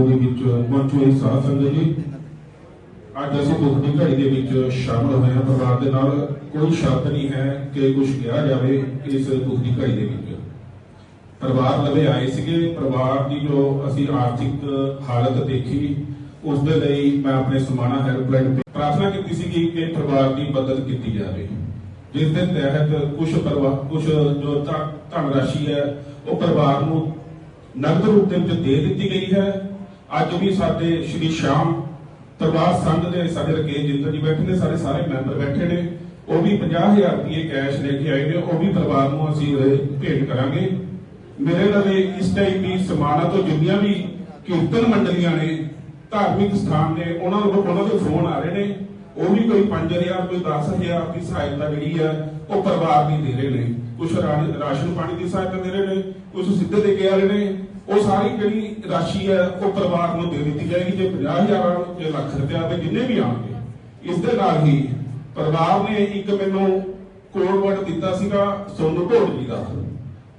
ਦੇ ਵਿੱਚ ਪਹੁੰਚੋ ਸਾਧ ਸੰਗਤ ਜੀ। ਅੱਜ ਅਸੀਂ ਦੁੱਖ ਦੀ ਘੜੀ ਦੇ ਵਿੱਚ ਸ਼ਾਮਲ ਹੋਏ ਹਾਂ। ਪਰਿਵਾਰ ਦੇ ਨਾਲ ਕੋਈ ਸ਼ਰਤ ਨਹੀਂ ਹੈ ਕਿ ਕੁਝ ਕਿਹਾ ਜਾਵੇ ਇਸ ਦੁੱਖ ਦੀ ਘੜੀ ਦੇ ਵਿੱਚ। ਪਰਿਵਾਰ ਲਵੇ ਆਏ ਸੀਗੇ। ਪਰਿਵਾਰ ਦੀ ਜੋ ਅਸੀਂ ਆਰਥਿਕ ਹਾਲਤ ਦੇਖੀ, ਉਸ ਦੇ ਲਈ ਮੈਂ ਆਪਣੇ ਸਮਾਣਾ ਹੈਲਪਲਾਈਨ ਤੇ ਪ੍ਰਾਰਥਨਾ ਕੀਤੀ ਸੀ ਕਿ ਪਰਿਵਾਰ ਦੀ ਮਦਦ ਕੀਤੀ ਜਾਵੇ। ਜਿਸ ਦੇ ਤਹਿਤ ਕੁਝ ਪਰਿਵਾਰ ਕੁਝ ਜੋ ਧਨ ਧਨ ਰਾਸ਼ੀ ਹੈ, ਉਹ ਪਰਿਵਾਰ ਨੂੰ ਨਗਦ ਰੂਪ ਦੇ ਵਿੱਚ ਦੇ ਦਿੱਤੀ ਗਈ ਹੈ। ਅੱਜ ਵੀ ਸਾਡੇ ਸ਼੍ਰੀ ਸ਼ਾਮ ਪਰਿਵਾਰ ਸੰਘ ਦੇ ਸਾਡੇ ਰਕੇਸ਼ ਜਿੰਦਰ ਜੀ ਬੈਠੇ ਨੇ, ਸਾਡੇ ਸਾਰੇ ਮੈਂਬਰ ਬੈਠੇ ਨੇ। ਉਹ ਵੀ 50000 ਰੁਪਏ ਕੈਸ਼ ਲੈ ਕੇ ਆਏ ਨੇ, ਉਹ ਵੀ ਪਰਿਵਾਰ ਨੂੰ ਅਸੀਂ ਭੇਟ ਕਰਾਂਗੇ। ਮੇਰੇ ਲਵੇ ਇਸ ਟਾਈਮ ਵੀ ਸਮਾਨਾ ਤੋਂ ਜਿੰਨੀਆਂ ਵੀ ਕੀਰਤਨ ਮੰਡਲੀਆਂ ਨੇ, ਧਾਰਮਿਕ ਸਥਾਨ ਨੇ, ਉਹਨਾਂ ਨੂੰ ਉਹਨਾਂ ਦੇ ਫੋਨ ਆ ਰਹੇ ਨੇ। ਉਹ ਵੀ ਕੋਈ 5000 ਕੋਈ 10000 ਦੀ ਸਹਾਇਤਾ ਜਿਹੜੀ ਆ, ਉਹ ਪਰਿਵਾਰ ਦੀ ਦੇ ਰਹੇ ਨੇ। ਕੁਝ ਰਾਸ਼ਨ ਪਾਣੀ ਦੀ ਸਹਾਇਤਾ ਦੇ ਰਹੇ ਨੇ ਕੁਝ ਸਿੱਧੇ ਦੇ ਕੇ ਆ ਰਹੇ ਨੇ। ਉਹ ਸਾਰੀ ਜਿਹੜੀ ਰਾਸ਼ੀ ਹੈ, ਉਹ ਪਰਿਵਾਰ ਨੂੰ ਦੇ ਦਿੱਤੀ ਜਾਏਗੀ ਜੇ 50000 ਆਉਣ ਜੇ ਲੱਖ ਰੁਪਇਆ ਤੇ ਜਿੰਨੇ ਵੀ ਆਉਣਗੇ, ਇਸ ਦੇ ਨਾਲ ਹੀ ਪਰਿਵਾਰ ਨੇ ਇੱਕ ਮੈਨੂੰ ਕੋਡ ਵਰਡ ਦਿੱਤਾ ਸੀਗਾ ਸੋਨੂ ਢੋੜ ਜੀ ਦਾ।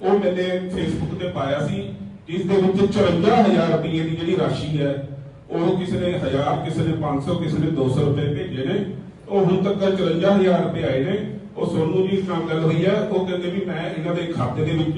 ਉਹ ਮੈਨੇ ਫੇਸਬੁੱਕ ਤੇ ਪਾਇਆ ਸੀ, ਜਿਸ ਦੇ ਵਿੱਚ 54000 ਰੁਪਏ ਦੀ ਜਿਹੜੀ ਰਾਸ਼ੀ ਹੈ, ਉਹ ਕਿਸੇ ਨੇ 1000 ਕਿਸੇ ਨੇ 500 ਕਿਸੇ ਨੇ 200 ਰੁਪਏ ਭੇਜੇ ਨੇ। ਉਹ ਹੁਣ ਤੱਕ 54000 ਰੁਪਏ ਆਏ ਨੇ। ਉਹ ਸੋਨੂ ਜੀ ਨਾਲ ਗੱਲ ਹੋਈ ਹੈ ਉਹ ਕਹਿੰਦੇ ਵੀ ਮੈਂ ਇਹਨਾਂ ਦੇ ਖਾਤੇ ਦੇ ਵਿੱਚ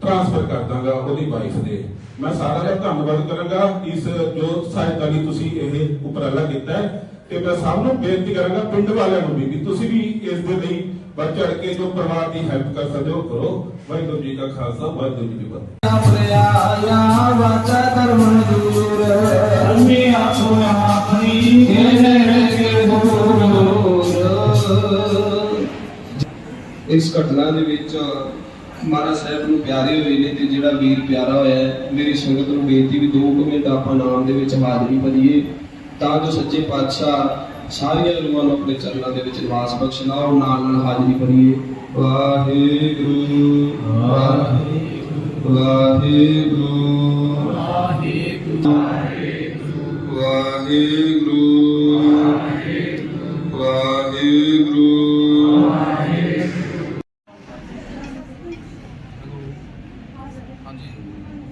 ਟ੍ਰਾਂਸਫਰ ਕਰ ਦਾਂਗਾ ਉਹਦੀ ਵਾਈਫ ਦੇ। ਮੈਂ ਸਾਰਾ ਦਾ ਧੰਨਵਾਦ ਕਰਾਂਗਾ ਇਸ ਜੋ ਸਹਾਇਤਾ ਲਈ ਤੁਸੀਂ ਇਹ ਉਪਰਾਲਾ ਕੀਤਾ ਤੇ ਮੈਂ ਸਭ ਨੂੰ ਬੇਨਤੀ ਕਰਾਂਗਾ ਪਿੰਡ ਵਾਲਿਆਂ ਨੂੰ ਵੀ ਕਿ ਤੁਸੀਂ ਵੀ ਇਸ ਦੇ ਲਈ ਵੱਧ ਚੜ ਕੇ ਜੋ ਪਰਿਵਾਰ ਦੀ ਹੈਲਪ ਕਰ ਸਕਦੇ ਹੋ ਕਰੋ। ਵਾਹਿਗੁਰੂ ਜੀ ਕਾ ਖਾਲਸਾ, ਵਾਹਿਗੁਰੂ ਜੀ ਕੀ ਫਤਿਹ। ਇਸ ਘਟਨਾ ਦੇ ਵਿੱਚ ਮਹਾਰਾਜ ਸਾਹਿਬ ਨੂੰ ਪਿਆਰੇ ਹੋਏ ਨੇ ਤੇ ਜਿਹੜਾ ਵੀਰ ਪਿਆਰਾ ਹੋਇਆ ਹੈ, ਮੇਰੀ ਸੰਗਤ ਨੂੰ ਬੇਨਤੀ ਵੀ ਦੋ ਮਿੰਟ ਆਪਾਂ ਨਾਮ ਦੇ ਵਿੱਚ ਹਾਜ਼ਰੀ ਭਰੀਏ ਤਾਂ ਜੋ ਸੱਚੇ ਪਾਤਸ਼ਾਹ ਸਾਰੀਆਂ ਰੂਹਾਂ ਨੂੰ ਆਪਣੇ ਚਰਨਾਂ ਦੇ ਵਿੱਚ ਨਿਵਾਸ ਬਖਸ਼ਣਾ ਔਰ ਨਾਲ ਨਾਲ ਹਾਜ਼ਰੀ ਭਰੀਏ। ਵਾਹਿਗੁਰੂ ਵਾਹਿਗੁਰੂ ਵਾਹਿਗੁਰੂ ਵਾਹਿਗੁਰੂ ਵਾਹਿਗੁਰੂ। ਹਾਂਜੀ